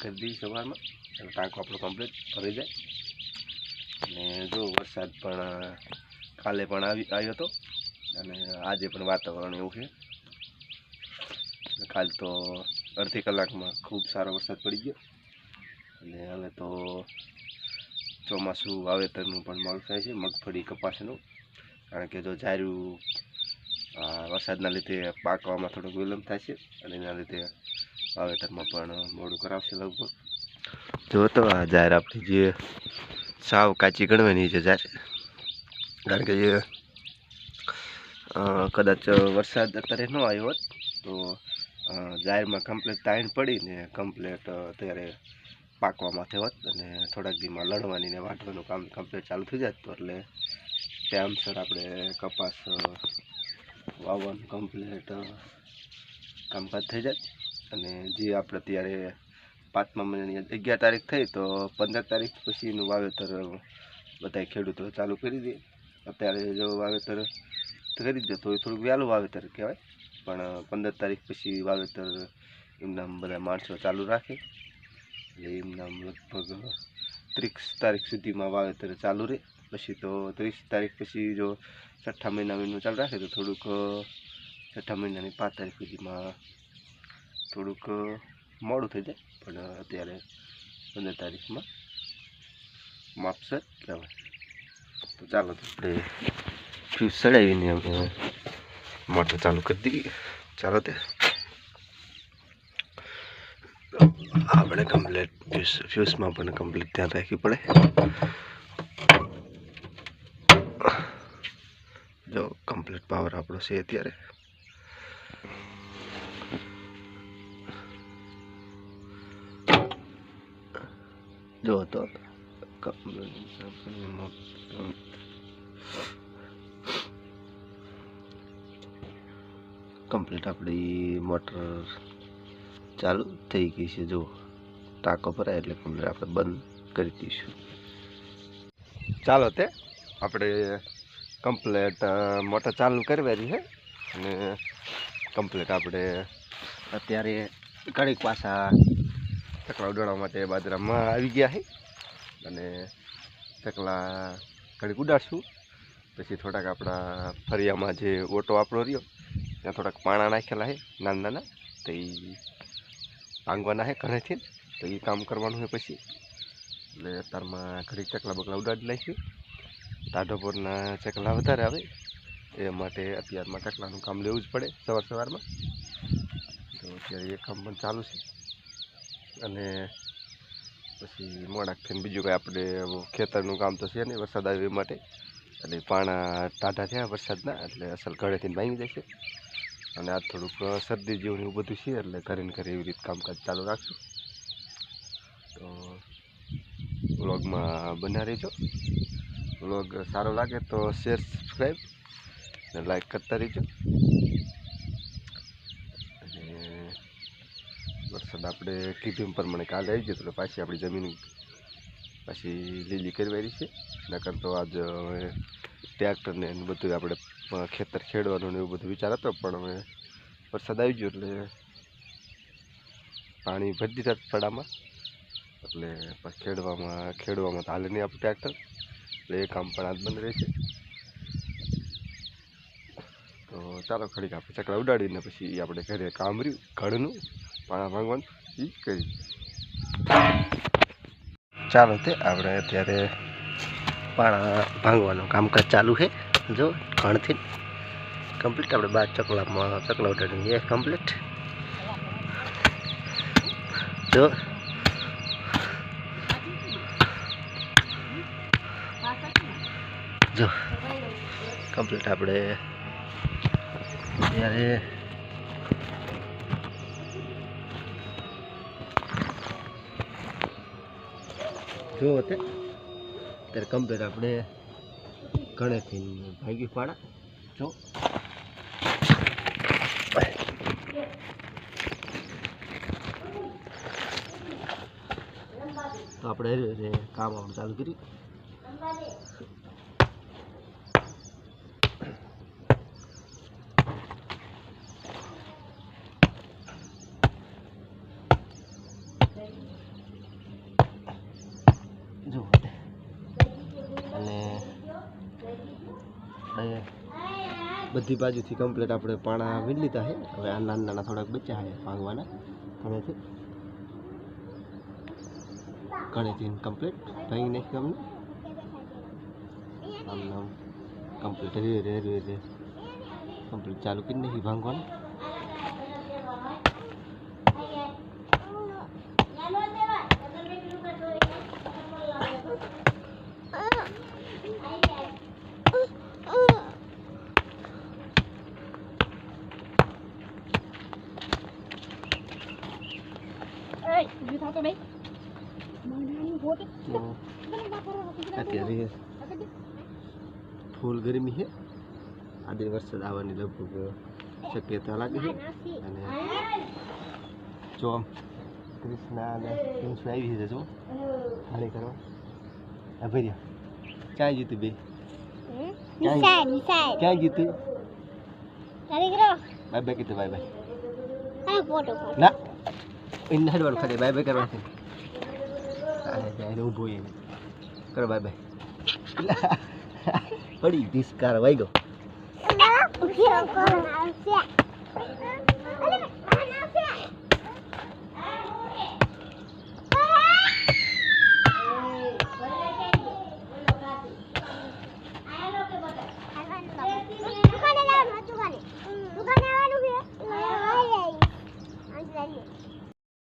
કરી દઈએ સવારમાં. એટલે ટાંકો આપણો કમ્પ્લીટ ભરી જાય. અને જો વરસાદ પણ કાલે પણ આવી, આવ્યો હતો. અને આજે પણ વાતાવરણ એવું છે. કાલ તો અડધી કલાકમાં ખૂબ સારો વરસાદ પડી ગયો. અને હવે તો ચોમાસું વાવેતરનું પણ મોડું થાય છે, મગફળી કપાસનું. કારણ કે જો જાર્યું વરસાદના લીધે પાકવામાં થોડોક વિલંબ થાય છે. અને એના લીધે વાવેતરમાં પણ મોડું કરાવશે લગભગ. જો તો આ જાહેર આપણી જે સાવ કાચી ગણવાની છે જાહેર. કારણ કે જે કદાચ વરસાદ અત્યારે ન આવ્યો હોત, તો જાહેરમાં કમ્પ્લેટ તાણ પડીને કમ્પ્લેટ અત્યારે પાકવામાં માથે હોત અને થોડાક દીમાં લણવાની ને વાટવાનું કામ કમ્પ્લેટ ચાલુ થઈ જાય તો એટલે ટાઈમસર આપણે કપાસ વાવવાનું કમ્પ્લેટ કામકાજ થઈ જાય અને જે આપણે અત્યારે પાંચમા મહિનાની અગિયાર તારીખ થઈ તો પંદર તારીખ પછીનું વાવેતર બધા ખેડૂતો ચાલુ કરી દે અત્યારે જો વાવેતર કરી દે તો એ થોડુંક વહેલું વાવેતર કહેવાય. પણ પંદર તારીખ પછી વાવેતર એમના બધા માણસો ચાલુ રાખે. એટલે એમના લગભગ ત્રીસ તારીખ સુધીમાં વાવેતર ચાલુ રહે. પછી તો ત્રીસ તારીખ પછી જો છઠ્ઠા મહિના મહિનું ચાલુ રાખે તો થોડુંક છઠ્ઠા મહિનાની પાંચ તારીખ સુધીમાં થોડુંક મોડું થઈ જાય. પણ અત્યારે પંદર તારીખમાં માપસર કહેવાય. તો ચાલો આપણે ફ્યુઝ ચડાવીને અમે મોટર ચાલુ કરી દઈએ. ચાલો તે. આપણે કમ્પ્લેટ ફ્યુઝ, ફ્યુઝમાં પણ કમ્પ્લીટ ધ્યાન રાખવી પડે. જો કમ્પ્લીટ પાવર આપણો છે અત્યારે. જો, તો કમ્પ્લીટ આપણી મોટર ચાલુ થઈ ગઈ છે, જો. ટાંકો ભરાય એટલે કમ્પ્લીટ આપણે બંધ કરી દઈશું. ચાલો તે, આપણે કમ્પ્લેટ મોટર ચાલુ કરવાની છે અને કમ્પ્લેટ આપણે અત્યારે ઘડીક પાછા ચકલા ઉડાડવા માટે બાજરામાં આવી ગયા છે અને ચકલા ઘડીક ઉડાડશું. પછી થોડાક આપણા ફરિયામાં જે ઓટો આપણો રહ્યો, ત્યાં થોડાક પાણા નાખેલા છે નાના નાના તો એ ભાંગવાના છે ઘરેથી તો એ કામ કરવાનું છે પછી. એટલે અત્યારમાં ઘડીક ચકલા બકલા ઉડાડી નાખ્યું. ટાઢોપોરના ચકલા વધારે આવે. એ માટે અત્યારમાં ચકલાનું કામ લેવું જ પડે સવાર સવારમાં તો અત્યારે એ કામ પણ ચાલુ છે. અને પછી મોડાક થઈને બીજું કાંઈ આપણે ખેતરનું કામ તો છે નહીં વરસાદ આવ્યો માટે. એટલે પાણા ટાઢા થયા વરસાદના, એટલે અસલ ઘરેથી ભાંગી જશે. અને આ થોડુંક શરદી જેવું એવું બધું છે, એટલે ઘરે ઘરે એવી રીતે કામકાજ ચાલુ રાખશું. તો વ્લોગમાં બના રહેજો. વ્લોગ સારો લાગે તો શેર, સબસ્ક્રાઈબ અને લાઈક કરતા રહેજો અને વરસાદ આપણે કીધું પ્રમાણે કાલે આવી ગયો તો પાછી આપણી જમીન પાછી લીલી કરવાની છે. નકર તો આજ ટ્રેક્ટરને એનું બધું આપણે ખેતર ખેડવાનું ને એવું બધું વિચાર હતો, પણ હવે વરસાદ આવી ગયો એટલે પાણી ભરી દીધા ફળામાં એટલે ખેડવામાં ખેડવામાં તો હાલે નહીં આપણું ટ્રેક્ટર. એટલે એ કામ પણ આજ બંધ રહેશે. તો ચાલો ખડીક આપણે ચકડા ઉડાડીને પછી આપણે ઘરે કામ રહ્યું, ઘરનું. પાણા ભાંગવાનું. એ કરી ચાલો તે, આપણે અત્યારે પાણા ભાંગવાનું કામકાજ ચાલુ છે. જો, ઘણથી કમ્પ્લીટ આપણે બાર ચકલામાં, ચકલા ઉઠાડી એ કમ્પ્લીટ જો. જો. કમ્પ્લીટ આપણે. ત્યારે જો તે, ત્યારે કમ્પ્લીટ આપણે ઘણેથી ભાગી પાડા. જો. તો આપણે કામ આમ ચાલુ કર્યું. બધી બાજુથી કમ્પ્લીટ આપણે પાણા વીણ લીધા છે. હવે આ નાના નાના થોડાક બચ્યા છે ભાંગવાના. ઘણેથી ઘણેથી કમ્પ્લીટ ભાંગી નાખી અમને. આમ કમ્પ્લીટ રે રે રે રે. કમ્પ્લીટ ચાલુ કરી નહીં ભાંગવાનું. તો અત્યારે ફૂલ ગરમી છે આજે વરસાદ આવવાની લગભગ શક્યતા લાગે છે અને જો આમ કૃષ્ણા અને હિંસુ આવી છે જો હારી કરો આ ભર્યા ક્યાં જીતું બે ક્યાં જીતું બાય બાય કીધું બાય બાય ના એને હડવાનું ખાલી બાય બાય કરવા છે હા એને ઊભો એને કરો બાય બાય પડી ધિસ્કાર વાઈ ગયો